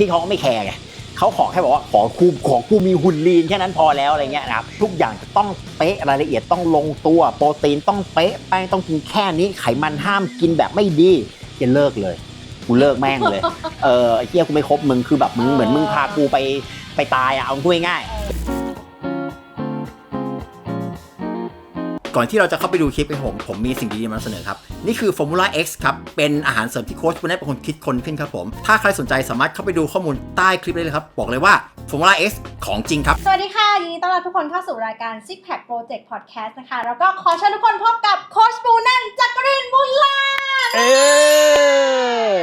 พี่เขาก็ไม่แคร์ไงเขาขอแค่บอกว่าขอกูขอกูมีหุ่นลีนแค่นั้นพอแล้วอะไรเงี้ยนะครับทุกอย่างจะต้องเป๊ะรายละเอียดต้องลงตัว โปรตีนต้องเป๊ะแป้งต้องกินแค่นี้ไขมันห้ามกินแบบไม่ดีเฮียเลิกเลยกูเลิกแม่งเลย เออไอ้เฮียกูไม่คบมึงคือแบบมึงเหมือนมึงพากูไปไปตายอะเอาพูดง่ายๆ ก่อนที่เราจะเข้าไปดูคลิปของผมผมมีสิ่งดีๆมาเสนอครับ นี่คือ Formula X ครับ เป็นอาหารเสริมที่โค้ชคุณได้เป็นคนคิดคนขึ้นครับผม ถ้าใครสนใจสามารถเข้าไปดูข้อมูลใต้คลิปได้เลยครับ บอกเลยว่า Formula X ของจริงครับ สวัสดีค่ะ ยินดีต้อนรับทุกคนเข้าสู่รายการ Six Pack Project Podcast นะคะ แล้วก็ขอเชิญทุกคนพบกับโคชปูนันจักรินบุญลาภเออ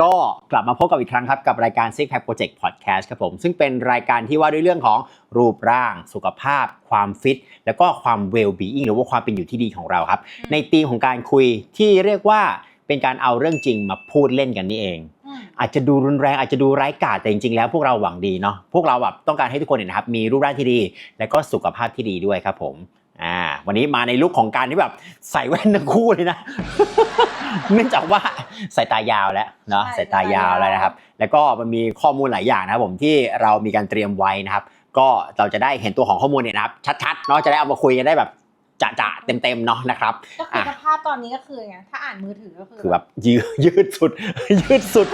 ก็กลับมาพบกับอีกครั้งครับ กับรายการ Six Pack Project Podcast ครับผม ซึ่งเป็นรายการที่ว่าด้วยเรื่องของรูปร่าง สุขภาพ ความฟิต แล้วก็ความ well being หรือว่าความเป็นอยู่ที่ดีของเราครับ ในธีมของการคุยที่เรียกว่าเป็นการเอาเรื่องจริงมาพูดเล่นกันนี่เอง อืมอาจจะดูรุนแรงอาจจะดูไร้กาจแต่จริงๆแล้วพวกเราหวังดีเนาะพวกเราแบบต้องการให้ทุกคนเนี่ยนะครับมีรูปร่างที่ดี และก็สุขภาพที่ดีด้วยครับผมอ่าวันนี้มาในลุคของการที่แบบใส่แว่นทั้งคู่เลยนะ เนื่องจากว่าสายตายาวแล้วเนาะใช่สายตายาวแล้วนะครับ แล้วก็มันมีข้อมูลหลายอย่างนะครับผมที่เรามีการเตรียมไว้นะครับ ก็เราจะได้เห็นตัวของข้อมูลเนี่ยนะครับชัดๆเนาะจะได้เอามาคุยกันได้แบบ จะๆเต็มๆเนาะนะครับก็คือสภาพตอนนี้ก็คือไงถ้าอ่านมือถือก็คือคือแบบยืดยืดสุด ยืดสุด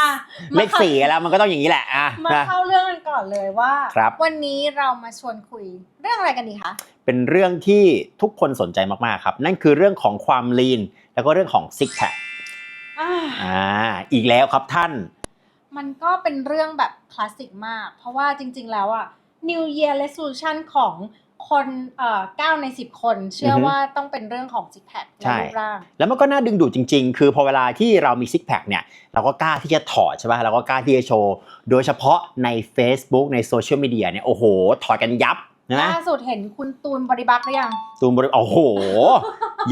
อะเลมาขสี่แล้วมันก็ต้องอย่างนี้แหละอะมานะเข้าเรื่องกันก่อนเลยว่าครับวันนี้เรามาชวนคุยเรื่องอะไรกันดีคะเป็นเรื่องที่ทุกคนสนใจมากๆครับ นั่นคือเรื่องของความลีนแล้วก็เรื่องของซิกแพคอ่าอ่าอีกแล้วครับท่าน มันก็เป็นเรื่องแบบคลาสสิกมาก เพราะว่าจริง ๆ แล้วอะ New Year Resolution ของคนเอ่อ9ใน10คน เชื่อออฮึว่าต้องเป็นเรื่องของ Six Pack และใช่รูปร่าง แล้วมันก็น่าดึงดูดจริง ๆ คือพอเวลาที่เรามีซิกแพคเนี่ย เราก็กล้าที่จะถอดใช่ป่ะเราก็กล้าที่จะโชว์ โดยเฉพาะใน Facebook ในโซเชียลมีเดียเนี่ย โอ้โห ถอดกันยับ นะล่าสุดเห็นคุณตูนบริบักษ์หรือยัง ตูมบริโอ้โห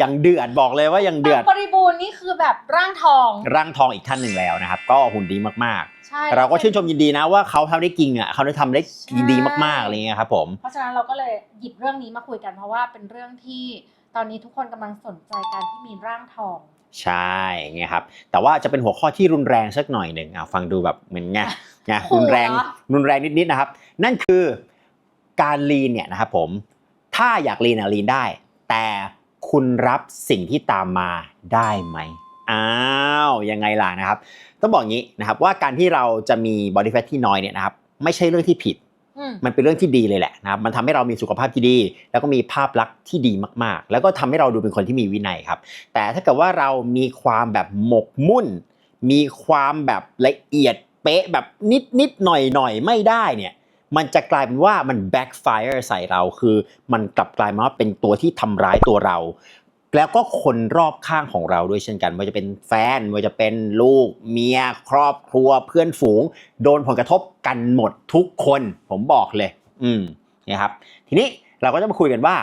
ยังเดือดบอกเลยว่ายังเดือด บริบูรณ์นี่คือแบบร่างทอง ร่างทองอีกท่านหนึ่งแล้วนะครับ ก็หุ่นดีมากใช่ๆเราก็ชื่นชมยินดีนะว่าเขาทำได้จริงอะเขาได้ทำได้ดีมากๆอะไรเงี้ยครับผม เพราะฉะนั้นเราก็เลยหยิบเรื่องนี้มาคุยกันเพราะว่าเป็นเรื่องที่ตอนนี้ทุกคนกำลังสนใจการที่มีร่างทองใช่ไงครับ แต่ว่าจะเป็นหัวข้อที่รุนแรงสักหน่อยหนึ่งอะฟังดูแบบเหมือนไงไงโหรุนแรงเหรอรุนแรงนิดๆนะครับ นั่นคือ การลีนเนี่ยนะครับผมถ้าอยากลีนอะลีนได้ แต่คุณรับสิ่งที่ตามมาได้ไหมอ้าวยังไงล่ะนะครับ ต้องบอกงี้นะครับว่าการที่เราจะมีบอดี้แฟทที่น้อยเนี่ยนะครับไม่ใช่เรื่องที่ผิดอืมมันเป็นเรื่องที่ดีเลยแหละนะครับมันทำให้เรามีสุขภาพที่ดี แล้วก็มีภาพลักษณ์ที่ดีมากๆ แล้วก็ทำให้เราดูเป็นคนที่มีวินัยครับ แต่ถ้าเกิดว่าเรามีความแบบหมกมุ่น มีความแบบละเอียดเป๊ะแบบนิดนิดๆหน่อยหน่อยๆไม่ได้เนี่ย มันจะกลายเป็นว่ามัน backfire ใส่เราคือ มันกลับกลายมาว่าเป็นตัวที่ทำร้ายตัวเรา แล้วก็คนรอบข้างของเราด้วยเช่นกันไม่ว่าจะเป็นแฟนไม่ว่าจะเป็นลูกเมีย ครอบครัวเพื่อนฝูง โดนผลกระทบกันหมดทุกคน ผมบอกเลย อืมนะครับ ทีนี้เราก็จะมาคุยกันว่า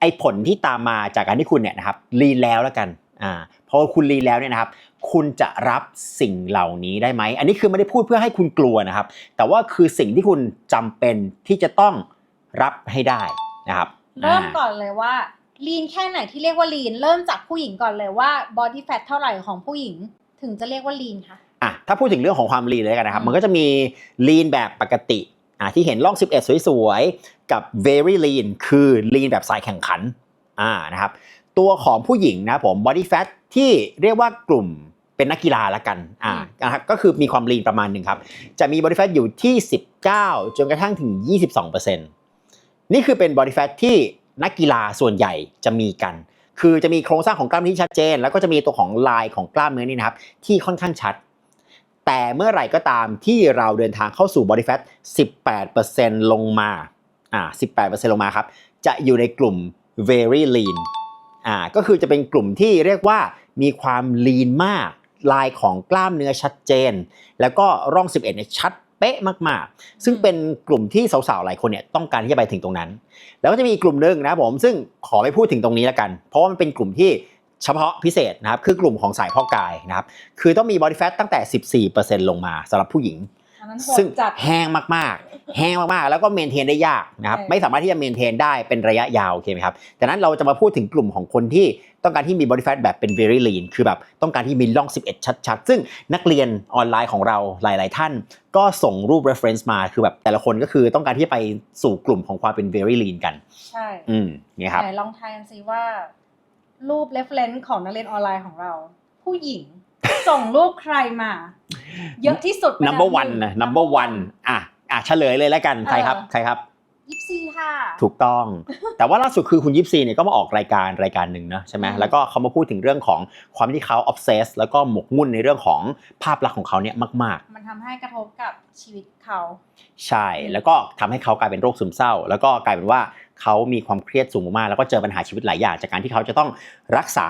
ไอ้ผลที่ตามมาจากการที่คุณเนี่ยนะครับรีแล้วแล้วกัน อ่าพอคุณรีนแล้วเนี่ยนะครับ คุณจะรับสิ่งเหล่านี้ได้ไหม อันนี้คือไม่ได้พูดเพื่อให้คุณกลัวนะครับ แต่ว่าคือสิ่งที่คุณจำเป็นที่จะต้องรับให้ได้นะครับ เริ่มอ่าก่อนเลยว่าลีนแค่ไหนที่เรียกว่าลีน เริ่มจากผู้หญิงก่อนเลยว่าบอดี้แฟทเท่าไหร่ของผู้หญิง ถึงจะเรียกว่าลีนคะอะถ้าพูดถึงเรื่องของความลีนเลยกันนะครับอืมมันก็จะมีลีนแบบปกติอะที่เห็นล่อง 11 สวยๆ กับ very lean คือลีนแบบสายแข่งขันอ่านะครับ ตัวของผู้หญิงนะผม body fat ที่เรียกว่ากลุ่มเป็นนักกีฬาละกันอ่านะครับก็คือมีความลีนประมาณหนึ่งครับ จะมี body fat อยู่ที่ 19 จนกระทั่งถึง 22%นี่คือเป็น body fat ที่นักกีฬาส่วนใหญ่จะมีกัน คือจะมีโครงสร้างของกล้ามเนื้อที่ชัดเจน แล้วก็จะมีตัวของลายของกล้ามเนื้อนี่นะครับ ที่ค่อนข้างชัด แต่เมื่อไหร่ก็ตามที่เราเดินทางเข้าสู่ body fat 18%ลงมาอ่า18%ลงมาครับ จะอยู่ในกลุ่ม very lean อ่าก็คือจะเป็นกลุ่มที่เรียกว่ามีความ lean มากลายของกล้ามเนื้อชัดเจน แล้วก็ร่อง 11เนี่ยชัดเป๊ะมากๆ ซึ่งเป็นกลุ่มที่สาวๆหลายคนเนี่ยต้องการที่จะไปถึงตรงนั้น แล้วก็จะมีกลุ่มหนึ่งนะผมซึ่งขอไม่พูดถึงตรงนี้แล้วกัน เพราะว่ามันเป็นกลุ่มที่เฉพาะพิเศษนะครับคือกลุ่มของสายพาะกายนะครับคือต้องมี body fat ตั้งแต่ 14%ลงมาสำหรับผู้หญิง ซึ่งจัดแห้งมากๆ แห้งมากๆ แล้วก็เมนเทนได้ยากนะครับเออไม่สามารถที่จะเมนเทนได้เป็นระยะยาวโอเคไหมครับดังนั้นเราจะมาพูดถึงกลุ่มของคนที่ต้องการที่มี body fat แบบเป็น very lean คือแบบต้องการที่มีร่อง 11 ชัดๆ ซึ่งนักเรียนออนไลน์ของเราหลาย ๆ ท่าน ก็ส่งรูป reference มาคือแบบแต่ละคนก็คือต้องการที่จะไปสู่กลุ่มของความเป็น very lean กัน ใช่ อืมเนี่ยครับไหนลองทายกันสิว่า รูป reference ของนักเรียนออนไลน์ของเรา ผู้หญิง ส่งรูปใครมา เยอะที่สุดเป็ number อั one หงนะ number one อะอะเฉลยเลยแล้วกันใครครับเออใครครับยิปซีค่ะ ถูกต้อง แต่ว่าล่าสุดคือคุณยิปซีเนี่ยก็มาออกรายการรายการหนึ่งนะใช่ไหมอืมแล้วก็เขามาพูดถึงเรื่องของความที่เขาออฟเซสแล้วก็หมกมุ่นในเรื่องของภาพลักษณ์ของเขาเนี่ยมากมันทำให้กระทบกับชีวิตเขาๆใช่แล้วก็ทำให้เขากลายเป็นโรคซึมเศร้า แล้วก็กลายเป็นว่าเขามีความเครียดสูงมากๆแล้วก็เจอปัญหาชีวิตหลายอย่างจากการที่เขาจะต้องรักษา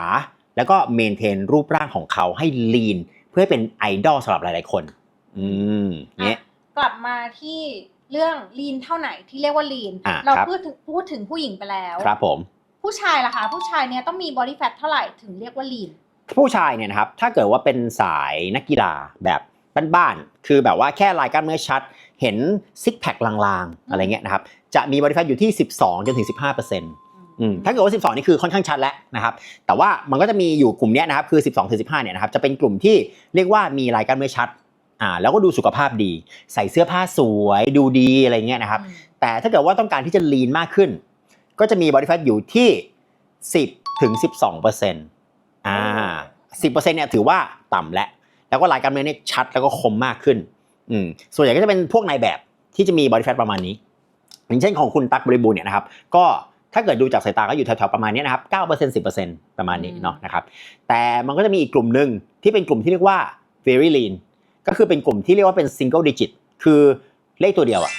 แล้วก็เมนเทนรูปร่างของเขาให้ลีนเพื่อให้เป็นไอดอลสำหรับหลาย ๆ คน อืมเนี่ยอะกลับมาที่เรื่องลีนเท่าไหนที่เรียกว่าลีน อะเราครับ พูดถึงพูดถึงผู้หญิงไปแล้ว ครับผม ผู้ชายล่ะคะ ผู้ชายเนี่ยต้องมีบอดี้แฟทเท่าไหร่ถึงเรียกว่าลีน ผู้ชายเนี่ยนะครับ ถ้าเกิดว่าเป็นสายนักกีฬาแบบบ้านๆ คือแบบว่าแค่ลายกล้ามเนื้อชัด เห็นซิกแพคลางๆ อะไรเงี้ยนะครับ จะมีบริ f ฟ t อยู่ที่ 12จนถึง15เปอร์เซ็นต์ ถ้าเกิดว่า 12 นี่คือค่อนข้างชัดแล้วนะครับ แต่ว่ามันก็จะมีอยู่กลุ่มเนี้ยนะครับคือ 12ถึง15 เนี่ยนะครับจะเป็นกลุ่มที่เรียกว่ามีลายกล้ามเนื้อชัดอ่าแล้วก็ดูสุขภาพดี ใส่เสื้อผ้าสวยดูดีอะไรเงี้ยนะครับอืมแต่ถ้าเกิดว่าต้องการที่จะลีนมากขึ้น ก็จะมี body fat อยู่ที่ 10ถึง12เปอร์เซ็นต์อ่า10เปอร์เซ็นต์เนี่ยถือว่าต่ำแล้วแล้วก็ลายกล้ามเนื้อเนี่ยชัดแล้วก็คมมากขึ้นอืมส่วนใหญ่ก็จะเป็นพวกนายแบบที่จะมี body fat ประมาณนี้อย่างเช่นของคุณตั๊กบริบูรณ์เนี่ยนะครับก็ ถ้าเกิดดูจากสายตาก็อยู่แถวๆประมาณเนี้ยนะครับ9% 10%ประมาณนี้เนาะนะครับแต่มันก็จะมีอีกกลุ่มหนึ่งที่เป็นกลุ่มที่เรียกว่า very lean ก็คือเป็นกลุ่มที่เรียกว่าเป็น single digit คือเลขตัวเดียวอะ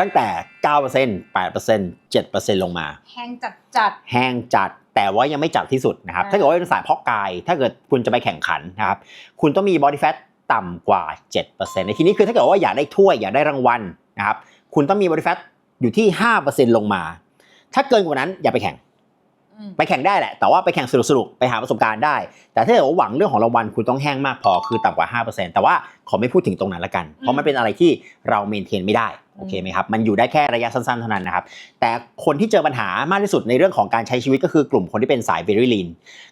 ตั้งแต่ 9% 8% 7%ลงมา แห้งจัดจัดแห้งจัดแต่ว่ายังไม่จัดที่สุดนะครับอ่าถ้าเกิดว่าเป็นสายเพาะกาย ถ้าเกิดคุณจะไปแข่งขันนะครับ คุณต้องมี body fat ต่ำกว่า 7%ในทีนี้คือถ้าเกิดว่าอยากได้ถ้วยอยากได้รางวัลนะครับ คุณต้องมี body fat อยู่ที่ 5%ลงมา ถ้าเกินกว่านั้นอย่าไปแข่งอืมไปแข่งได้แหละ แต่ว่าไปแข่งสนุกๆไปหาประสบการณ์ได้ แต่ถ้าเกิดว่าหวังเรื่องของรางวัลคุณต้องแห้งมากพอคือต่ำกว่า 5%แต่ว่าขอไม่พูดถึงตรงนั้นละกัน เพราะมันเป็นอะไรที่เราเมนเทนไม่ได้โอเคไหมครับ มันอยู่ได้แค่ระยะสั้นๆเท่านั้นนะครับ แต่คนที่เจอปัญหามากที่สุดในเรื่องของการใช้ชีวิตก็คือกลุ่มคนที่เป็นสาย very lean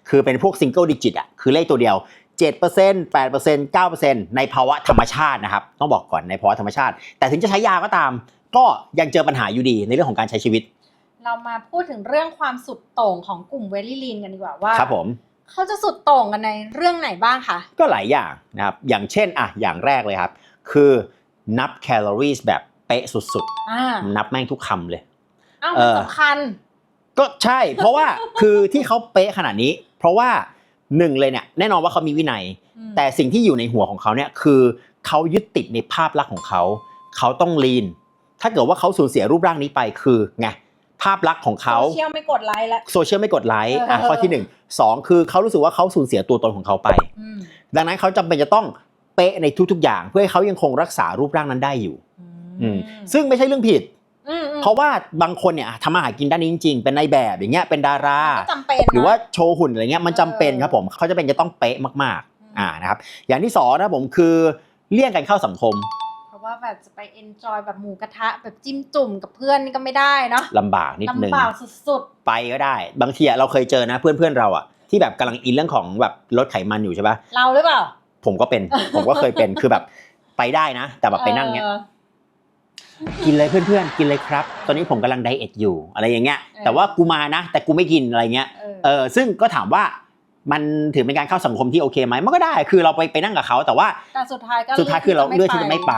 คือเป็นพวก single digit อะคือเลขตัวเดียว 7% 8% 9%ในภาวะธรรมชาตินะครับ ต้องบอกก่อนในภาวะธรรมชาติ แต่ถึงจะใช้ยาก็ตาม ก็ยังเจอปัญหาอยู่ดีในเรื่องของการใช้ชีวิต เรามาพูดถึงเรื่องความสุดโต่งของกลุ่มเวลี่ลีนกันดีกว่าว่าครับผมเขาจะสุดโต่งกันในเรื่องไหนบ้างคะก็หลายอย่างนะครับอย่างเช่นอะอย่างแรกเลยครับ คือนับแคลอรี่แบบเป๊ะสุดอ่าๆนับแม่งทุกคำเลยอ้าวเอมันอสำคัญ ก็ใช่ เพราะว่าคือที่เขาเป๊ะขนาดนี้ เพราะว่าหนึ่งเลยเนี่ยแน่นอนว่าเขามีวินัยอืมแต่สิ่งที่อยู่ในหัวของเขาเนี่ยคือเขายึดติดในภาพลักษณ์ของเขา เขาต้องลีน ถ้าเกิดว่าเขาสูญเสียรูปร่างนี้ไปคือไง ภาพลักษณ์ของเขาโซเชียลไม่กดไลค์แล้วโซเชียลไม่กดไลค์อะเออข้อที่หนึ่งสองคือเขารู้สึกว่าเขาสูญเสียตัวตนของเขาไปอืมดังนั้นเขาจำเป็นจะต้องเป๊ะในทุกๆ อย่าง เพื่อให้เขายังคงรักษารูปร่างนั้นได้อยู่อืมซึ่งไม่ใช่เรื่องผิดอืมอืมเพราะว่าบางคนเนี่ยทำอาหารกินด้านนี้จริงๆ เป็นนายแบบอย่างเงี้ยเป็นดาราก็จำเป็นนะหรือว่าโชว์หุ่นอะไรเงี้ยมันจำเป็นเออครับผมเขาจะเป็นจะต้องเป๊ะมากอืมๆอ่านะครับอย่างที่สองนะครับผมคือเลี่ยงการเข้าสังคมเพราะ ว่าแบบจะไปเอนจอยแบบหมูกระทะแบบจิ้มจุ่มกับเพื่อนนี่ก็ไม่ได้เนาะลำบากนิดนึงลำบากสุดไปก็ได้ บางทีอะเราเคยเจอนะเพื่อนๆเราอะที่แบบกำลังอินเรื่องของแบบลดไขมันอยู่ใช่ปะๆเราหรือเปล่า ผมก็เป็นผมก็เคยเป็นคือแบบไปได้นะ แต่แบบไปนั่งเงี้ยออกินเลยเพื่อนๆ กินเลยครับ ตอนนี้ผมกำลังไดเอทอยู่อะไรอย่างเงี้ยเออแต่ว่ากูมานะ แต่กูไม่กินอะไรเงี้ย เออเออซึ่งก็ถามว่า มันถือเป็นการเข้าสังคมที่โอเคไหมมันก็ได้ คือเราไปไปนั่งกับเขาแต่ว่าแต่สุดท้ายก็สุดท้ายคือเราเลือกที่จะไม่ไป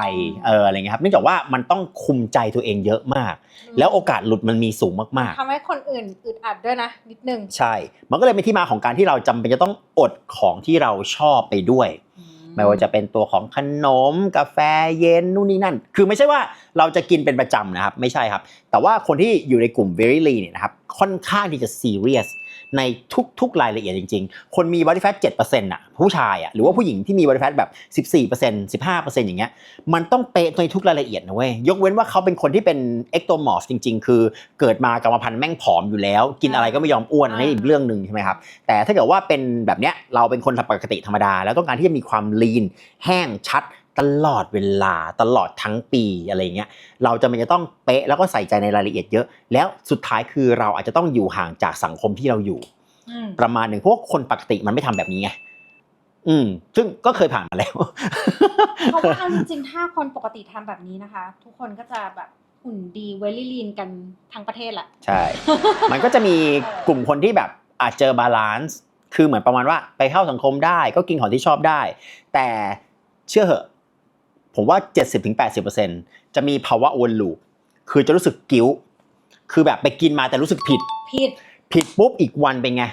เอออะไรเงี้ยครับเนื่องจากว่ามันต้องคุมใจตัวเองเยอะมาก แล้วโอกาสหลุดมันมีสูงมากทำให้คนอื่นอึดอัดด้วยนะนิดนึงๆใช่ มันก็เลยเป็นที่มาของการที่เราจำเป็นจะต้องอดของที่เราชอบไปด้วย ไม่ว่าจะเป็นตัวของขนม กาแฟเย็นนู่นนี่นั่น คือไม่ใช่ว่าเราจะกินเป็นประจำนะครับ ไม่ใช่ครับ แต่ว่าคนที่อยู่ในกลุ่ม very lean เนี่ยนะครับค่อนข้างที่จะ serious ในทุกๆ รายละเอียดจริง ๆ คนมี body fat 7%อะผู้ชายอะหรือว่าผู้หญิงที่มี body fat แบบ14% 15%อย่างเงี้ยมันต้องเป๊ะในทุกรายละเอียดนะเว้ยยกเว้นว่าเขาเป็นคนที่เป็น ectomorph จริง ๆ คือเกิดมากรรมพันธุ์แม่งผอมอยู่แล้ว กินอะไรก็ไม่ยอมอ้วนอันนี้อีกเรื่องหนึ่งใช่ไหมครับแต่ถ้าเกิดว่าเป็นแบบเนี้ยเราเป็นคนปกติธรรมดา แล้วต้องการที่จะมีความลีนแห้งชัด ตลอดเวลาตลอดทั้งปีอะไรเงี้ยเราจะมันจะต้องเป๊ะแล้วก็ใส่ใจในรายละเอียดเยอะ แล้วสุดท้ายคือเราอาจจะต้องอยู่ห่างจากสังคมที่เราอยู่อืมประมาณหนึ่งเพราะว่าคนปกติมันไม่ทำแบบนี้ไงอืม ซึ่งก็เคยผ่านมาแล้วเพราะว่าเอาจริงๆถ้าคนปกติทำแบบนี้นะคะ ทุกคนก็จะแบบหุ่นดีเวลี่ลีนกันทั้งประเทศแหละใช่ มันก็จะมีกลุ่มคนที่แบบอาจเจอบาลานซ์คือเหมือนประมาณว่าไปเข้าสังคมได้ ก็กินของที่ชอบได้ แต่เชื่อเหอะ ผมว่า 70-80%จะมีภาวะวนลูปคือจะรู้สึกกิ้ว คือแบบไปกินมาแต่รู้สึกผิด ผิด ผิดปุ๊บอีกวันเป็นไง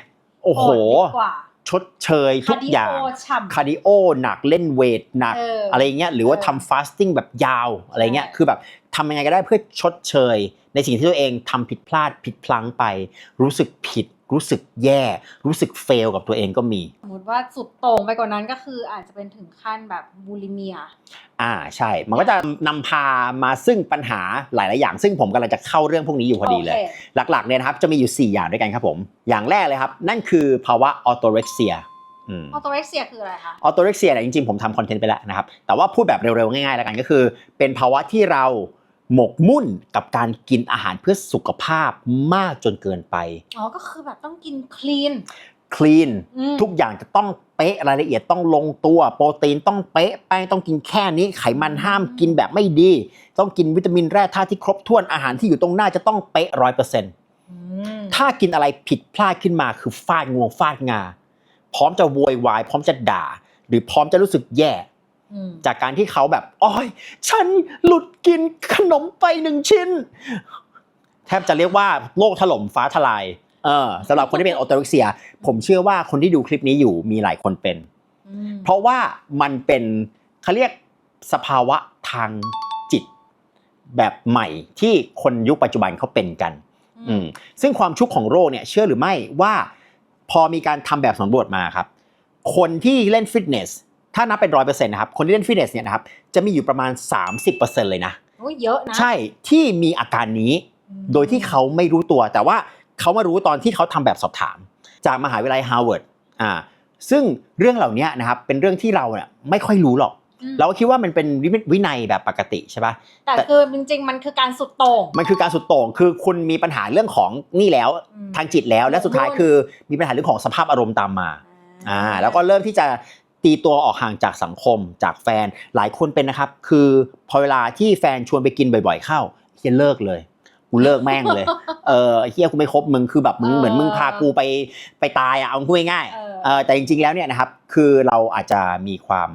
โอ้โหดดีกว่าชดเชยทุกอย่างคร์ดิโฉ่ำคาร์ดิโอหนักเล่นเวทหนักเออออะไรเงี้ย หรือว่าเออทำฟาสติ้งแบบยาวอะไรเงี้ยใช่คือแบบทำยังไงก็ได้เพื่อชดเชย ในสิ่งที่ตัวเองทำผิดพลาดผิดพลั้งไป รู้สึกผิด รู้สึกแย่ รู้สึกเฟลกับตัวเองก็มี สมมติว่าสุดโต่งไปกว่านั้นก็คืออาจจะเป็นถึงขั้นแบบบูลิเมีย อ่าใช่ มันก็จะนำพามาซึ่งปัญหาหลาย ๆ อย่าง ซึ่งผมกำลังจะเข้าเรื่องพวกนี้อยู่พอดีเลยโอคหลัก ๆ เนี่ยนะครับจะมีอยู่ 4 อย่างด้วยกันครับผม อย่างแรกเลยครับ นั่นคือภาวะออโตเร็กเซียอืม ออโตเร็กเซียคืออะไรคะ ออโตเร็กเซียเนี่ยจริงๆ ผมทำคอนเทนต์ไปแล้วนะครับ แต่ว่าพูดแบบเร็วๆ ง่ายๆ แล้วกันก็คือ เป็นภาวะที่เรา หมกมุ่นกับการกินอาหารเพื่อสุขภาพมากจนเกินไป อ๋อ ก็คือแบบต้องกินคลีน คลีนอืมทุกอย่างจะต้องเป๊ะรายละเอียดต้องลงตัว โปรตีนต้องเป๊ะแป้งต้องกินแค่นี้ไขมันห้ามกินแบบไม่ดี ต้องกินวิตามินแร่ธาตุที่ครบถ้วนอาหารที่อยู่ตรงหน้าจะต้องเป๊ะร้อยเปอร์เซ็นต์อืมถ้ากินอะไรผิดพลาดขึ้นมาคือฟาดงวงฟาดงา พร้อมจะโวยวาย พร้อมจะด่า หรือพร้อมจะรู้สึกแย่อืม จากการที่เขาแบบอ้อยฉันหลุดกินขนมไปหนึ่งชิ้น แทบจะเรียกว่าโลกถล่มฟ้าทลายเออสำหรับคนที่เป็นออโตเร็กเซีย ผมเชื่อว่าคนที่ดูคลิปนี้อยู่มีหลายคนเป็นอืมเพราะว่ามันเป็นเขาเรียกสภาวะทางจิตแบบใหม่ที่คนยุคปัจจุบันเขาเป็นกัน อืมซึ่งความชุกของโรคเนี่ยเชื่อหรือไม่ว่าพอมีการทำแบบสำรวจมาครับ คนที่เล่นฟิตเนส ถ้านับเป็นร้อยเปอร์เซ็นต์นะครับคนที่เล่นฟิตเนสเนี่ยนะครับจะมีอยู่ประมาณ 30%เลยนะโอ้ยเยอะนะ ใช่ที่มีอาการนี้อืมโดยที่เขาไม่รู้ตัว แต่ว่าเขามารู้ตอนที่เขาทำแบบสอบถาม จากมหาวิทยาลัยฮาร์วาร์ดอ่าซึ่งเรื่องเหล่านี้นะครับเป็นเรื่องที่เราเนี่ยไม่ค่อยรู้หรอกอืมเราก็คิดว่ามันเป็นวินัยแบบปกติใช่ปะแต่คือจริงๆ มันคือการสุดโต่งมันคือการสุดโต่งคือคุณมีปัญหาเรื่องของนี่แล้วอืมทางจิตแล้วและสุดท้ายโน่นคือมีปัญหาเรื่องของสภาพอารมณ์ตามมาอ่าแล้วก็เริ่มที่จะ ตีตัวออกห่างจากสังคมจากแฟนหลายคนเป็นนะครับ คือพอเวลาที่แฟนชวนไปกินบ่อยๆเข้าเฮียเลิกเลยกูเลิกแม่งเลย เออเฮียกูไม่คบมึงคือแบบมึงเหมือนมึงพากูไปไปตายอะเอาพูดง่ายๆเออเออแต่จริงๆแล้วเนี่ยนะครับคือเราอาจจะมีความ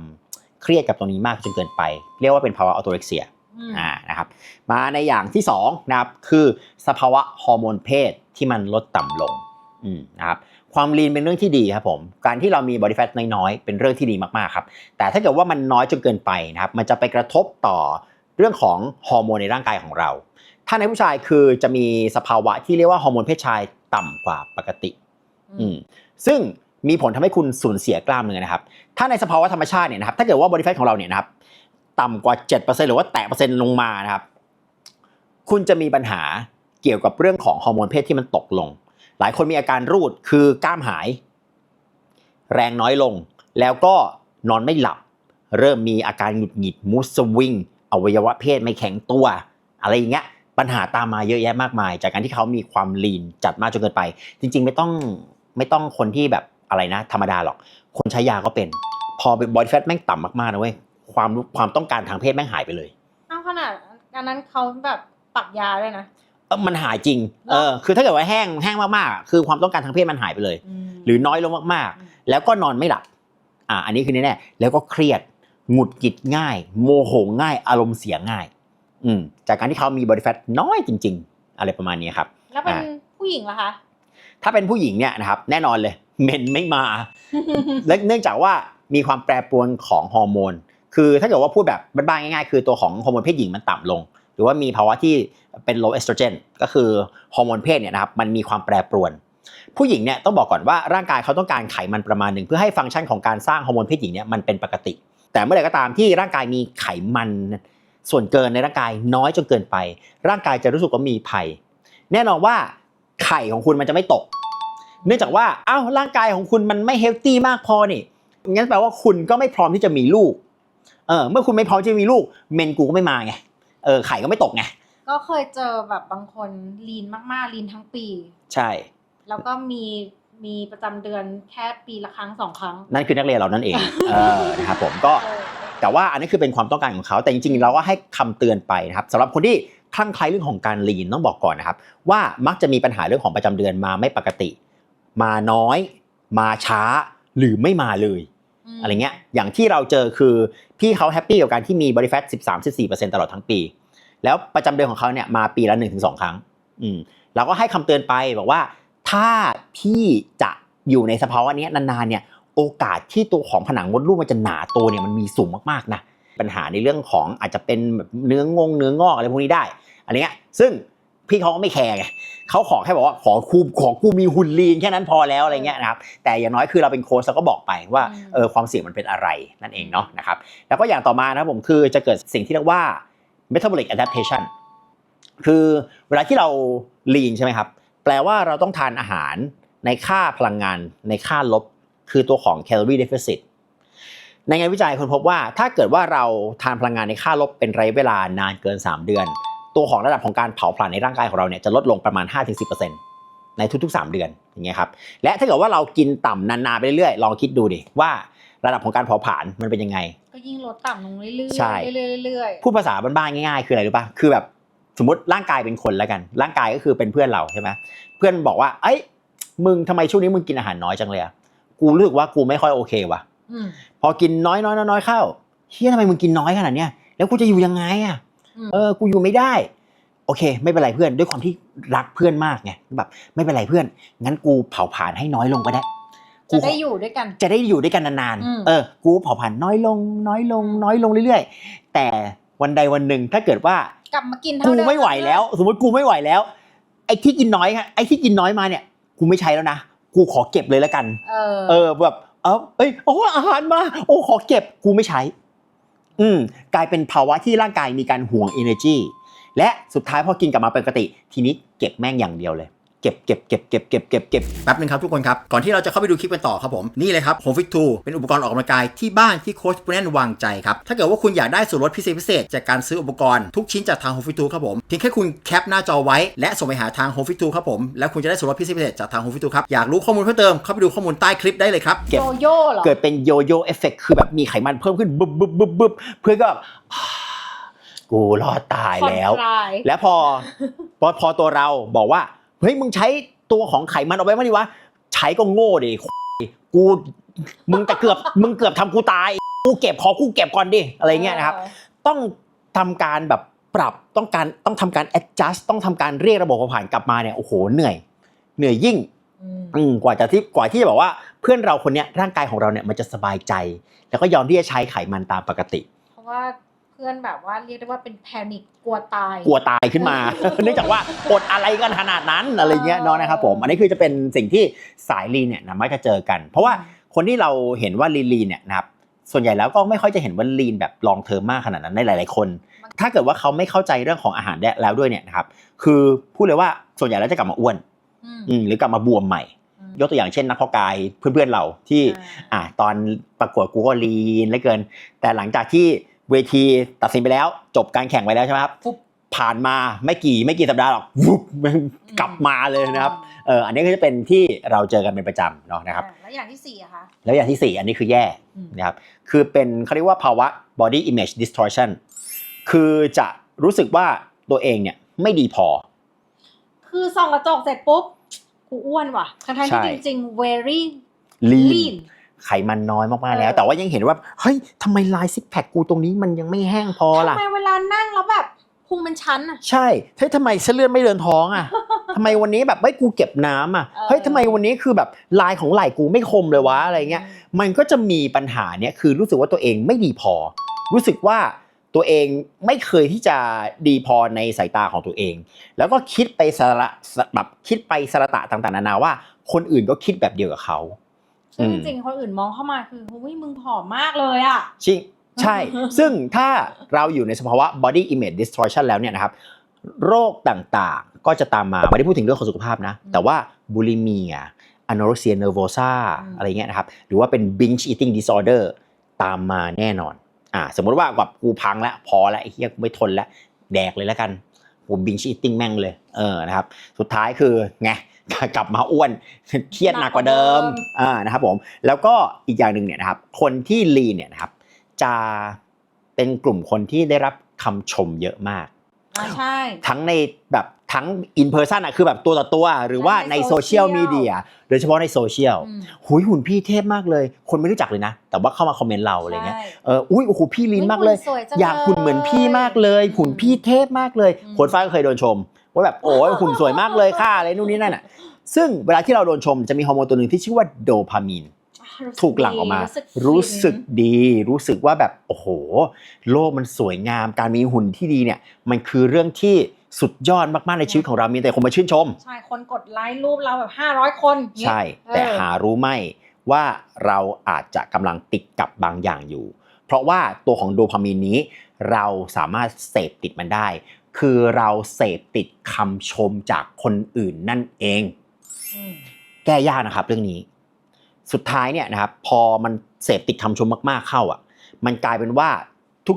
เครียดกับตรงนี้มากจนเกินไป เรียกว่าเป็นภาวะออโตเร็กเซียอืมอ่านะครับมาในอย่างที่2นะครับคือสภาวะฮอร์โมนเพศที่มันลดต่ำลงอืมนะครับ ความลีนเป็นเรื่องที่ดีครับผมการที่เรามีบอดี้แฟทน้อยๆเป็นเรื่องที่ดีมากๆครับแต่ถ้าเกิดว่ามันน้อยจนเกินไปนะครับมันจะไปกระทบต่อเรื่องของฮอร์โมนในร่างกายของเรา ถ้าในผู้ชายคือจะมีสภาวะที่เรียกว่าฮอร์โมนเพศชายต่ำกว่าปกติอืมซึ่งมีผลทำให้คุณสูญเสียกล้ามเนื้อนะครับ ถ้าในสภาวะธรรมชาติเนี่ยนะครับ ถ้าเกิดว่าบริแฟตของเราเนี่ยนะครับ ต่ำกว่า 7%หรือว่าแตะเปอร์เซ็นต์ลงมานะครับ คุณจะมีปัญหาเกี่ยวกับเรื่องของฮอร์โมนเพศที่มันตกลง หลายคนมีอาการรูดคือกล้ามหาย แรงน้อยลง แล้วก็นอนไม่หลับ เริ่มมีอาการหงุดหงิดมูสวิงอวัยวะเพศไม่แข็งตัว อะไรอย่างเงี้ยปัญหาตามมาเยอะแยะมากมาย จากการที่เขามีความลีนจัดมากจนเกินไป จริง ๆ ไม่ต้องไม่ต้องคนที่แบบอะไรนะ ธรรมดาหรอก คนใช้ยาก็เป็น พอเป็นบอดี้แฟทแม่งต่ำมากๆนะเว้ยความความต้องการทางเพศแม่งหายไปเลย เอาขนาดอันนั้นเขาแบบปักยาด้วยนะ มันหายจริง เออ คือถ้าเกิดว่าแห้งแห้งมากๆอะคือความต้องการทางเพศมันหายไปเลยมหรือน้อยลงมากอืมๆแล้วก็นอนไม่หลับ อ่า อันนี้คือแน่ๆ แล้วก็เครียด หงุดหงิดง่าย โมโหง่าย อารมณ์เสียง่าย อืม จากการที่เขามีบอดี้แฟทน้อยจริง ๆ อะไรประมาณนี้ครับ แล้วเป็นอ่าผู้หญิงล่ะคะ ถ้าเป็นผู้หญิงเนี่ยนะครับ แน่นอนเลย เมนไม่มาและเนื่องจากว่ามีความแปรปรวนของฮอร์โมน คือถ้าเกิดว่าพูดแบบบ้านๆง่ายๆ คือตัวของฮอร์โมนเพศหญิงมันต่ำลง หรือว่ามีภาวะที่เป็น low estrogen ก็คือฮอร์โมนเพศเนี่ยนะครับมันมีความแปรปรวน ผู้หญิงเนี่ยต้องบอกก่อนว่าร่างกายเขาต้องการไขมันประมาณหนึ่งเพื่อให้ฟังก์ชันของการสร้างฮอร์โมนเพศหญิงเนี่ยมันเป็นปกติ แต่เมื่อไหร่ก็ตามที่ร่างกายมีไขมันส่วนเกินในร่างกายน้อยจนเกินไป ร่างกายจะรู้สึกว่ามีภัย แน่นอนว่าไข่ของคุณมันจะไม่ตก เนื่องจากว่าอ้าวร่างกายของคุณมันไม่เฮลตี้มากพอนี่งั้นแปลว่าคุณก็ไม่พร้อมที่จะมีลูกเออเมื่อคุณไม่พร้อมที่จะมีลูก เมนกูก็ไม่มาไง เออไข่ก็ไม่ตกไงก็เคยเจอแบบบางคนลีนมากๆลีนทั้งปี ใช่ แล้วก็มีมีประจำเดือนแค่ปีละครั้งสองครั้ง นั่นคือนักเรียนเรานั่นเอง เออนะครับผมก็เออแต่ว่าอันนี้คือเป็นความต้องการของเขาแต่จริงๆ เราก็ให้คำเตือนไปนะครับสำหรับคนที่คลั่งไคล้เรื่องของการลีนต้องบอกก่อนนะครับ ว่ามักจะมีปัญหาเรื่องของประจำเดือนมาไม่ปกติ มาน้อย มาช้าหรือไม่มาเลยม อะไรเงี้ย อย่างที่เราเจอคือพี่เขาแฮปปี้กับการที่มีบริแฟต13-14%ตลอดทั้งปี แล้วประจำเดือนของเขาเนี่ยมาปีละ1-2 ครั้ง อืมเราก็ให้คำเตือนไปบอกว่า ถ้าพี่จะอยู่ในสภาวะนี้นานๆเนี่ยโอกาสที่ตัวของผนังมดลูกมันจะหนาโตเนี่ยมันมีสูงมากๆนะปัญหาในเรื่องของอาจจะเป็นแบบเนื้องงเนื้องอกอะไรพวกนี้ได้อะไรเงี้ยซึ่ง พี่เขาก็ไม่แคร์ไงเขาขอแค่บอกว่าขอคูขอกูมีหุ่นลีนแค่นั้นพอแล้วอะไรเงี้ยนะครับแต่อย่างน้อยคือเราเป็นโค้ชเราก็บอกไปว่าเออความเสี่ยงมันเป็นอะไรนั่นเองเนาะนะครับแล้วก็อย่างต่อมานะครับผมคือจะเกิดสิ่งที่เรียกว่า metabolic adaptation คือเวลาที่เรา lean ใช่ไหมครับแปลว่าเราต้องทานอาหารในค่าพลังงานในค่าลบ คือตัวของ calorie deficit ในงานวิจัยคนพบว่าถ้าเกิดว่าเราทานพลังงานในค่าลบเป็นระยะเวลานานเกิน 3 เดือน ตัวของระดับของการเผาผลาญในร่างกายของเราเนี่ยจะลดลงประมาณ 5-10%ในทุกๆ 3 เดือนอย่างเงี้ยครับและถ้าเกิดว่าเรากินต่ำนานๆไปเรื่อยๆลองคิดดูดิว่าระดับของการเผาผลาญมันเป็นยังไง ก็ยิ่งลดต่ำลงเรื่อยๆใช่เรื่อยๆเรื่อยพูดภาษาบ้านๆง่ายๆ คืออะไรรู้ป่ะคือแบบสมมติร่างกายเป็นคนแล้วกัน ร่างกายก็คือเป็นเพื่อนเราใช่ไหมเพื่อนบอกว่าเอ้ยมึงทำไมช่วงนี้มึงกินอาหารน้อยจังเลยอะกูรู้สึกว่ากูไม่ค่อยโอเคว่ะๆอืมพอกินน้อยน้อยน้อยเข้าเฮียทำไมมึงกินน้อยขนาดเนี้ยแล้วกูจะอยู่ยังไงอะม เออกูอยู่ไม่ได้ โอเค ไม่เป็นไรเพื่อนด้วยความที่รักเพื่อนมากไงแบบไม่เป็นไรเพื่อน งั้นกูเผาผลาญให้น้อยลงก็ได้จะได้อยู่ด้วยกัน จะได้อยู่ด้วยกันนานอืมๆเออ กูเผาผลาญน้อยลง น้อยลง น้อยลงเรื่อยๆ แต่วันใดวันหนึ่งถ้าเกิดว่ากลับมากินกูเท่าเดิมไม่ไหวแล้ว สมมติกูไม่ไหวแล้ว ไอ้ที่กินน้อยฮะไอ้ที่กินน้อยมาเนี่ย กูไม่ใช้แล้วนะกูขอเก็บเลยแล้วกัน เออเออแบบเออเอ้ยโอ้อาหารมา โอ้ขอเก็บกูไม่ใช้ อืมกลายเป็นภาวะที่ร่างกายมีการห่วง energy และสุดท้ายพอกินกลับมาปกติ ทีนี้เก็บแม่งอย่างเดียวเลย เก็บเก็บเก็บเก็บเก็บเก็บเก็บแป๊บนึงครับทุกคนครับ ก่อนที่เราจะเข้าไปดูคลิปกันต่อครับผม นี่เลยครับ Home Fit 2เป็นอุปกรณ์ออกกำลังกายที่บ้านที่โค้ชปุณแนนวางใจครับ ถ้าเกิดว่าคุณอยากได้ส่วนลดพิเศษพิเศษจากการซื้ออุปกรณ์ทุกชิ้นจากทาง Home Fit 2ครับผมเพียงแค่คุณแคปหน้าจอไว้และส่งไปหาทาง Home Fit 2ครับผมแล้วคุณจะได้ส่วนลดพิเศษพิเศษจากทาง Home Fit 2ครับอยากรู้ข้อมูลเพิ่มเติมเข้าไปดูข้อมูลใต้คลิปได้เลยครับโยโย่เหรอเกิดเป็นโยโย่เอฟเฟกคือแบบมีไขมันเพิ่มขึ้นบึบบึบบึบบึบเพื่อนก็แบบอ่ากูรอดตายแล้วผ่อนคลายแล้วพอพอพอตัวเราบอกว่า เฮ้ยมึงใช้ตัวของไขมันเอาไว้มาดิวะใช้ก็โง่ดิกูมึงแต่เกือบมึงเกือบทำกูตาย กูเก็บขอกูเก็บก่อนดิอะไรเงี้ยนะครับ ต้องทำการแบบปรับต้องการต้องทำการ adjust ต้องทำการเรียกระบบเผาผลาญกลับมาเนี่ยโอ้โหเหนื่อย เหนื่อยยิ่งอืมอืมกว่าจะที่กว่าที่จะบอกว่าเพื่อนเราคนเนี้ยร่างกายของเราเนี่ยมันจะสบายใจ แล้วก็ยอมที่จะใช้ไขมันตามปกติ เพราะว่า เพื่อนแบบว่าเรียกได้ว่าเป็นแพนิคกลัวตาย กลัวตายขึ้นมา เนื่องจากว่าอดอะไรกันขนาดนั้นอะไรเงี้ยเนาะนะครับผมอันนี้คือจะเป็นสิ่งที่สายลีนเนี่ยนะมักจะเจอกัน เพราะว่าคนที่เราเห็นว่าลีนลีนเนี่ยนะครับส่วนใหญ่แล้วก็ไม่ค่อยจะเห็นว่าลีนแบบลองเทอมมากขนาดนั้นในหลาย ๆ คน ถ้าเกิดว่าเขาไม่เข้าใจเรื่องของอาหารแล้วด้วยเนี่ยนะครับคือพูดเลยว่าส่วนใหญ่แล้วจะกลับมาอ้วนอืมอืมหรือกลับมาบวมใหม่อืมยกตัวอย่างเช่นนักเพาะกายเพื่อนๆเราที่อ่าอ่าตอนประกวดกูก็ลีนเหลือเกิน แต่หลังจากที่ เวทีตัดสินไปแล้ว จบการแข่งไปแล้วใช่ไหมครับฟุบผ่านมาไม่กี่ไม่กี่สัปดาห์หรอกวุบมันกลับมาเลยนะครับเอออันนี้ก็จะเป็นที่เราเจอกันเป็นประจำเนาะนะครับอ่าแล้วอย่างที่สี่อะคะแล้วอย่างที่สี่อันนี้คือแย่อืมนะครับคือเป็นเขาเรียกว่าภาวะ body image distortion คือจะรู้สึกว่าตัวเองเนี่ยไม่ดีพอ คือส่องกระจกเสร็จปุ๊บกูอ้วนว่ะทั้งๆใช่ที่จริงๆ very lean lean ไขมันน้อยมากๆแล้วเออแต่ว่ายังเห็นว่าเฮ้ยทำไมลายซิกแพคกูตรงนี้มันยังไม่แห้งพอล่ะทำไมเวลานั่งแล้วแบบพุงเป็นชั้นอะใช่เฮ้ยทำไมเส้นเลือดไม่เดินท้องอะทำไมวันนี้แบบเฮ้ยกูเก็บน้ำอะเออเฮ้ยทำไมวันนี้คือแบบลายของไหล่กูไม่คมเลยวะอะไรเงี้ย มันก็จะมีปัญหาเนี่ยคือรู้สึกว่าตัวเองไม่ดีพอ รู้สึกว่าตัวเองไม่เคยที่จะดีพอในสายตาของตัวเอง แล้วก็คิดไปสระแบบคิดไปสระตะต่างๆนานาว่า คนอื่นก็คิดแบบเดียวกับเขา ซึ่งอืจมริงๆคนอื่นมองเข้ามาคือหุ้ยมึงผอมมากเลยอะจริงใช่ ซึ่งถ้าเราอยู่ในสภาวะ body image distortion แล้วเนี่ยนะครับ โรคต่างๆ ก็จะตามมา ไม่ได้พูดถึงเรื่องของสุขภาพนะ แต่ว่าบูลิเมีย anorexia nervosa อืมอะไรเงี้ยนะครับ หรือว่าเป็น binge eating disorder ตามมาแน่นอน อ่า สมมติว่าแบบกูพังแล้ว พอแล้วไอ้เหี้ยกูไม่ทนแล้ว แดกเลยแล้วกันผมบิงชีติ้งแม่งเลย เออ นะครับ สุดท้ายคือไง กลับมาอ้วนเครียดหนักกว่าเดิมหนักกว่าเดิมอ่านะครับผมแล้วก็อีกอย่างหนึ่งเนี่ยนะครับคนที่ลีนเนี่ยนะครับจะเป็นกลุ่มคนที่ได้รับคำชมเยอะมากอ่าใช่ทั้งในแบบทั้งอินเพ s ร n นอะคือแบบตัวต่อตัว หรือว่าและในในโซเชียล social มีเดียโดยเฉพาะในโซเชียลอืมหุยหุ่นพี่เทพมากเลย คนไม่รู้จักเลยนะ แต่ว่าเข้ามาคอมเมนต์เราอะไรเงี้ยใช่เอออุ้ยโอ้โหพี่ลีนมากเลยสวจังอยากหุ่นเหมือนพี่มากเลย หุ่นพี่เทพมากเลยอืมคนฟ้าก็เคยโดนชม ว่าแบบโอ้ยหุ่นสวยมากเลยค่ะอะไรนู่นนี่นั่นอะซึ่งเวลาที่เราโดนชมจะมีฮอร์โมนตัวหนึ่งที่ชื่อว่าโดพามีนถูกหลั่งออกมา รู้สึกดี รู้สึกว่าแบบโอ้โห โลกมันสวยงาม การมีหุ่นที่ดีเนี่ย มันคือเรื่องที่สุดยอดมากๆในชีวิตของเรามีแต่คนมาชื่นชม ใช่ คนกดไลค์รูปเราแบบห้าร้อยคนอย่างเงี้ยใช่ แต่เออหารู้ไหมว่าเราอาจจะกำลังติดกับบางอย่างอยู่ เพราะว่าตัวของโดพามีนนี้ เราสามารถเสพติดมันได้ คือเราเสพติดคำชมจากคนอื่นนั่นเองอืมแก้ยากนะครับเรื่องนี้ สุดท้ายเนี่ยนะครับ พอมันเสพติดคำชมมากๆเข้าอะ มันกลายเป็นว่า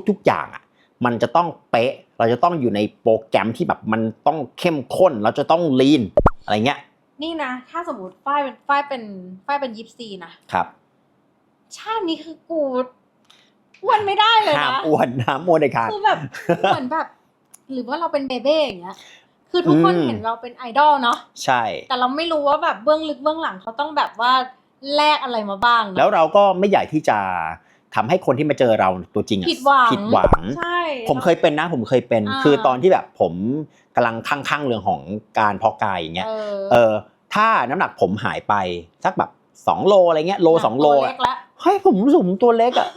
ทุกๆอย่างอะ มันจะต้องเป๊ะ เราจะต้องอยู่ในโปรแกรมที่แบบมันต้องเข้มข้น เราจะต้องลีนอะไรเงี้ย นี่นะ ถ้าสมมติฝ้ายเป็นฝ้ายเป็นฝ้ายเป็นยิปซีนะครับ ชาตินี้คือกูอ้วนไม่ได้เลยห้ามนะอ้วนน้ำอ้วนในขาดคือแบบเหมือนแบบ หรือว่าเราเป็นเบเบ้อย่างเงี้ย คือทุกคนอืม เห็นเราเป็นไอดอลเนาะ ใช่ แต่เราไม่รู้ว่าแบบเบื้องลึกเบื้องหลังเขาต้องแบบว่าแลกอะไรมาบ้างนะแล้วเราก็ไม่อยากที่จะทำให้คนที่มาเจอเราตัวจริงอะผิดหวัง ผิดหวัง ใช่ ผมเคยเป็นนะ ผมเคยเป็น อ่า คือตอนที่แบบผมกำลังข้างๆเรื่องของการเพอกายอย่างเงี้ย เออ เออ ถ้าน้ำหนักผมหายไปสักแบบ2โลอะไรเงี้ยโลสองโลตัวอะเล็กละ เฮ้ยผมรู้สึกผมตัวเล็กอะ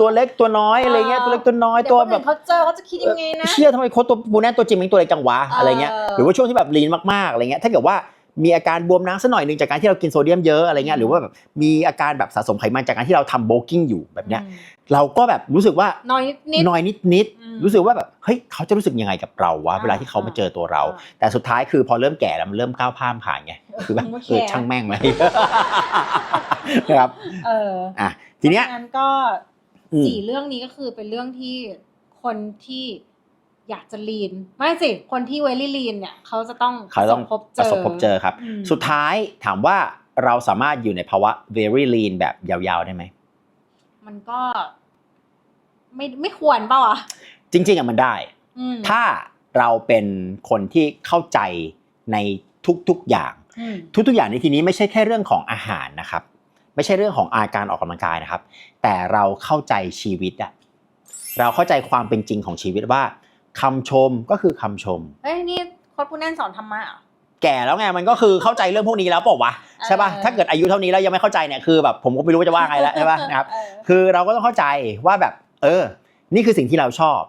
ตัวเล็กตัวน้อยอะไรเงี้ยอ่าตัวเล็กตัวน้อยเดี๋ยตัววคนแบอื่บนเขาเจอเขาจะคิดยังไงนะเชื่อทำไมโค้ชตัวปูแน่ตัวจริงเป็นตัวเล็กจังวะเออออะไรเงี้ยหรือว่าช่วงที่แบบลีนมากๆอะไรเงี้ยถ้าเกิดว่า มีอาการบวมน้ำสักหน่อยหนึ่งจากการที่เรากินโซเดียมเยอะอะไรเงี้ยหรือว่าแบบมีอาการแบบสะสมไขมันจากการที่เราทำโบกิ้งอยู่แบบเนี้ยอืมเราก็แบบรู้สึกว่าน้อยนิดน้อยนิดนิดๆอืมรู้สึกว่าแบบเฮ้ยเขาจะรู้สึกยังไงกับเราวะอ่าเวลาที่เขามาเจอตัวเราอ่าแต่สุดท้ายคือพอเริ่มแก่แล้วมันเริ่มก้าวข้ามผ่านไงคือแบบไม่เออแคร์ช่างแม่งเลยนะครับเอออะทีเนี้ยพราะฉะนั้นก็อืมสี่เรื่องนี้ก็คือเป็นเรื่องที่คนที่ อยากจะลีน ไม่สิ คนที่เวลี่ลีนเนี่ยเขาจะต้องเขาต้องพบปเจระอสบพบเจอครับอืมสุดท้ายถามว่าเราสามารถอยู่ในภาวะ very lean แบบยาวๆ ได้ไหม มันก็ไม่ไม่ควรเปล่าวะจริง ๆอะมันได้อืมถ้าเราเป็นคนที่เข้าใจในทุกๆอย่างอืมทุกๆอย่างในที่นี้ไม่ใช่แค่เรื่องของอาหารนะครับ ไม่ใช่เรื่องของอาการออกกำลังกายนะครับ แต่เราเข้าใจชีวิตอะเราเข้าใจความเป็นจริงของชีวิตว่า คำชมก็คือคำชม เอ้ยนี่โค้ชผู้แน่นสอนธรรมะเหรอ แก่แล้วไงมันก็คือเข้าใจเรื่องพวกนี้แล้วเปล่าวะใช่ป่ะเออ ถ้าเกิดอายุเท่านี้แล้วยังไม่เข้าใจเนี่ยคือแบบผมก็ไม่รู้ว่าจะว่าไงแล้วใช่ป่ะนะครับ เออคือเราก็ต้องเข้าใจว่าแบบ เออ นี่คือสิ่งที่เราชอบ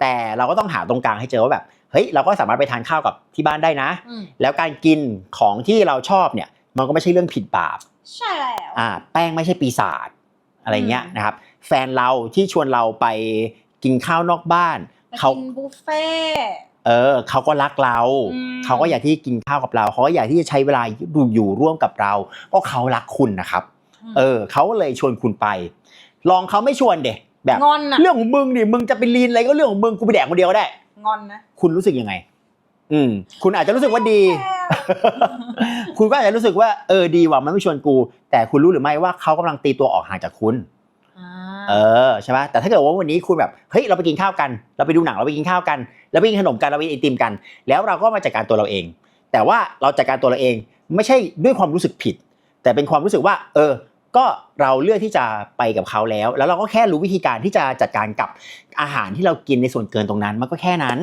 แต่เราก็ต้องหาตรงกลางให้เจอว่าแบบเฮ้ยเราก็สามารถไปทานข้าวกับที่บ้านได้นะ อืมแล้วการกินของที่เราชอบเนี่ย มันก็ไม่ใช่เรื่องผิดบาป ใช่แล้ว อ่าแป้งไม่ใช่ปีศาจอะไรเงี้ยอืม นะครับ แฟนเราที่ชวนเราไปกินข้าวนอกบ้านไป เขากินบุฟเฟ่ต์เออเขาก็รักเราอืมเขาก็อยากที่จะกินข้าวกับเรา เขาก็อยากที่จะใช้เวลาอยู่อยู่ร่วมกับเรา ก็เขารักคุณนะครับมเออเขาก็เลยชวนคุณไป ลองเขาไม่ชวนเด็แบบงอนน่ะเรื่องของมึงดิมึงจะไปลีนอะไรก็เรื่องของมึงกูไปแดกคนเดียวก็ได้งอนนะคุณรู้สึกยังไง อืม คุณอาจจะรู้สึกว่าดี คุณก็อาจจะรู้สึกว่าเออดีว่ะมันไม่ชวนกู แต่คุณรู้หรือไม่ว่าเขากำลังตีตัวออกห่างจากคุณอ่า เออใช่ไหมแต่ถ้าเกิดว่าวันนี้คุณแบบเฮ้ยเราไปกินข้าวกัน เราไปดูหนังเราไปกินข้าวกันเราไปกินขนมกันเราไปกินไอติมกัน แล้วเราก็มาจัดการตัวเราเอง แต่ว่าเราจัดการตัวเราเองไม่ใช่ด้วยความรู้สึกผิด แต่เป็นความรู้สึกว่า เออ ก็เราเลือกที่จะไปกับเขาแล้ว แล้วเราก็แค่รู้วิธีการที่จะจัดการกับอาหารที่เรากินในส่วนเกินตรงนั้น มันก็แค่นั้น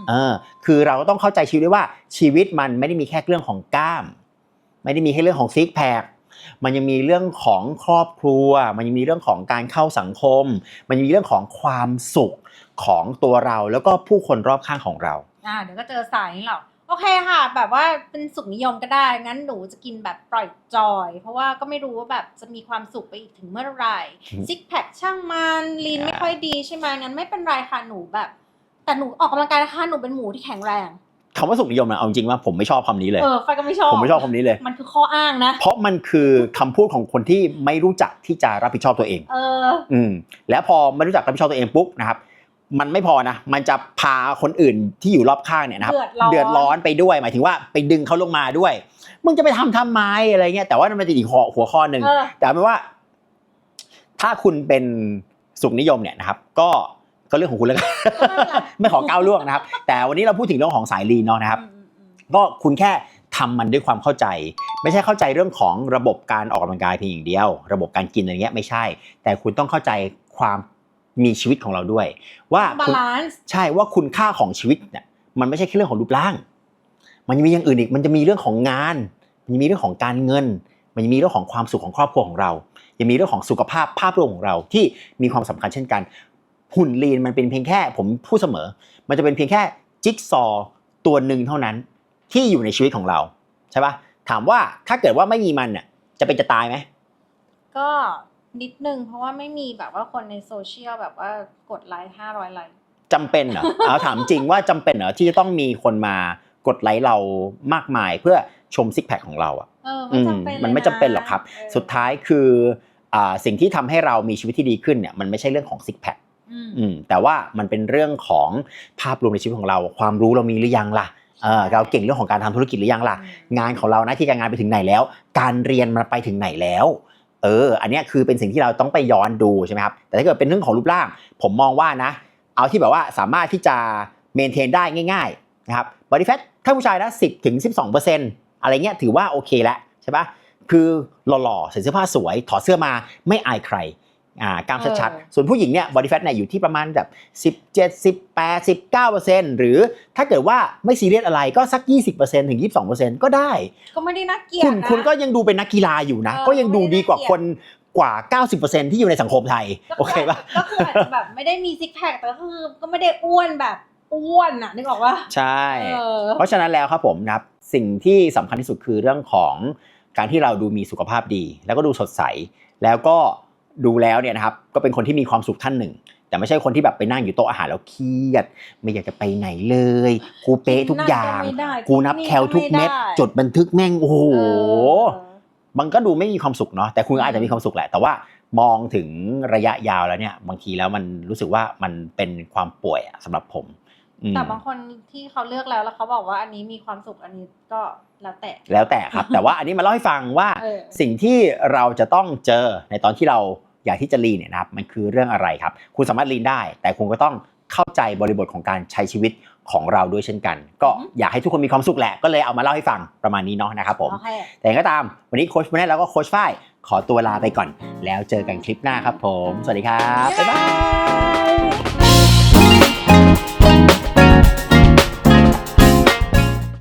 มเออคือเราก็ต้องเข้าใจชีวิตด้วยว่าชีวิตมันไม่ได้มีแค่เรื่องของกล้าม ไม่ได้มีแค่เรื่องของซิกแพค มันยังมีเรื่องของครอบครัว มันยังมีเรื่องของการเข้าสังคม มันยังมีเรื่องของความสุขของตัวเราแล้วก็ผู้คนรอบข้างของเราอ่าเดี๋ยวก็เจอสายนี่หรอกโอเคค่ะ แบบว่าเป็นสุขนิยมก็ได้ งั้นหนูจะกินแบบปล่อยจอย เพราะว่าก็ไม่รู้ว่าแบบจะมีความสุขไปอีกถึงเมื่อไหร่อืมซิกแพคช่างมันลีนอ่าไม่ค่อยดีใช่ไหมงั้นไม่เป็นไรค่ะหนูแบบ แต่หนูออกกำลังกายนะคะหนูเป็นหมูที่แข็งแรง คำว่าสุขนิยมนะเอาจริงว่าผมไม่ชอบคำนี้เลย เออไฟก็ไม่ชอบผมไม่ชอบคำนี้เลย มันคือข้ออ้างนะ เพราะมันคือคำพูดของคนที่ไม่รู้จักที่จะรับผิดชอบตัวเอง เออ อืมแล้วพอไม่รู้จักรับผิดชอบตัวเองปุ๊บนะครับ มันไม่พอนะ มันจะพาคนอื่นที่อยู่รอบข้างเนี่ยนะครับ เดือดร้อน เดือดร้อนไปด้วย หมายถึงว่าไปดึงเขาลงมาด้วย มึงจะไปทำทำไมอะไรเงี้ย แต่ว่ามันจะอีกหัวหัวข้อหนึ่ง เออ แต่เอาเป็นว่า ถ้าคุณเป็นสุขนิยมเนี่ยนะครับ ก็ ก็เรื่องของคุณแล้วกันก็ไม่เป็นไรไม่ขอก้าวล่วงนะครับ แต่วันนี้เราพูดถึงเรื่องของสายลีนเนาะนะครับอืมอืมอืมก็คุณแค่ทำมันด้วยความเข้าใจ ไม่ใช่เข้าใจเรื่องของระบบการออกกำลังกายเพียงอย่างเดียว ระบบการกินอะไรเงี้ยไม่ใช่ แต่คุณต้องเข้าใจความมีชีวิตของเราด้วย ว่าบาคุณลานซ์ใช่ว่าคุณค่าของชีวิตเนี่ยมันไม่ใช่แค่เรื่องของรูปร่าง มันยังมีอย่างอื่นอีกมันจะมีเรื่องของงาน มันยังมีเรื่องของการเงิน มันยังมีเรื่องของความสุขของครอบครัวของเรา ยังมีเรื่องของสุขภาพภาพรวมของเราที่มีความสำคัญเช่นกัน หุ่นลีนมันเป็นเพียงแค่ผมพูดเสมอ มันจะเป็นเพียงแค่จิ๊กซอว์ตัวหนึ่งเท่านั้นที่อยู่ในชีวิตของเราใช่ปะถามว่าถ้าเกิดว่าไม่มีมันเนี่ยจะเป็นจะตายไหมก็นิดนึงเพราะว่าไม่มีแบบว่าคนในโซเชียลแบบว่ากดไลค์ห้าร้อยไลค์จำเป็นเหรอเอาถามจริงว่าจำเป็นเหรอที่จะต้องมีคนมากดไลค์เรามากมายเพื่อชมซิกแพคของเราอะเอออืไม่มจำเป็นมันไม่จำเป็นหรอกครับเออสุดท้ายคืออ่าสิ่งที่ทำให้เรามีชีวิตที่ดีขึ้นเนี่ยมันไม่ใช่เรื่องของซิกแพค อืมอืมแต่ว่ามันเป็นเรื่องของภาพรวมในชีวิตของเรา ความรู้เรามีหรือยังล่ะเออเราเก่งเรื่องของการทำธุรกิจหรือยังล่ะ งานของเราหน้าที่การงานไปถึงไหนแล้ว การเรียนมันไปถึงไหนแล้วเออ อันเนี้ยคือเป็นสิ่งที่เราต้องไปย้อนดูใช่ไหมครับ แต่ถ้าเกิดเป็นเรื่องของรูปร่าง ผมมองว่านะ เอาที่แบบว่าสามารถที่จะเมนเทนได้ง่ายๆนะครับบอดี้แฟทถ้าผู้ชายนะ10ถึง12%อะไรเงี้ยถือว่าโอเคแล้วใช่ปะคือหล่อๆใส่เสื้อผ้าสวย ถอดเสื้อมาไม่อายใคร อ่ากล้ามชัดๆ ส่วนผู้หญิงเนี่ยบอดี้แฟทเนี่ยอยู่ที่ประมาณแบบ 17 18 19 หรือถ้าเกิดว่าไม่ซีเรียสอะไรก็สัก 20%ถึง 22 ก็ได้ ก็ไม่ได้น่าเกลียดคุณนะคุณก็ยังดูเป็นนักกีฬาอยู่นะเออก็ยังดูดีกว่าไม่ได้คนกว่า 90%ที่อยู่ในสังคมไทย โอเคปะก็คืออาจจะแบบไม่ได้มีซิกแพคแต่ก็คือก็ไม่ได้อ้วนแบบอ้วนอะนึกออกว่าใช่เออเพราะฉะนั้นแล้วครับผมนะครับสิ่งที่สำคัญที่สุดคือเรื่องของการที่เราดูมีสุขภาพดี แล้วก็ดูสดใสแล้วก็ ดูแล้วเนี่ยนะครับก็เป็นคนที่มีความสุขท่านหนึ่ง แต่ไม่ใช่คนที่แบบไปนั่งอยู่โต๊ะอาหารแล้วเครียด ไม่อยากจะไปไหนเลยกูเป๊ะทุกอย่างนั่นก็ไม่ได้กูนับแคลทุกเม็ดจดบันทึกแม่งโอ้โหเออมันก็ดูไม่มีความสุขเนาะแต่คุณอาจจะมีความสุขแหละ แต่ว่ามองถึงระยะยาวแล้วเนี่ย บางทีแล้วมันรู้สึกว่ามันเป็นความป่วยอะสำหรับผมอืมแต่บางคนที่เขาเลือกแล้วแล้วเขาบอกว่าอันนี้มีความสุขอันนี้ก็แล้วแต่แล้วแต่ครับ แต่ว่าอันนี้มาเล่าให้ฟังว่าเออสิ่งที่เราจะต้องเจอในตอนที่เรา อยากที่จะลีนเนี่ยนะครับมันคือเรื่องอะไรครับ คุณสามารถลีนได้ แต่คุณก็ต้องเข้าใจบริบทของการใช้ชีวิตของเราด้วยเช่นกัน ก็อยากให้ทุกคนมีความสุขแหละ ก็เลยเอามาเล่าให้ฟังประมาณนี้เนาะนะครับผมโอเคแต่ยังไงก็ตามวันนี้โค้ชแมนแล้วก็โค้ชฝ้ายขอตัวลาไปก่อน แล้วเจอกันคลิปหน้าครับผม สวัสดีครับ บ๊ายบาย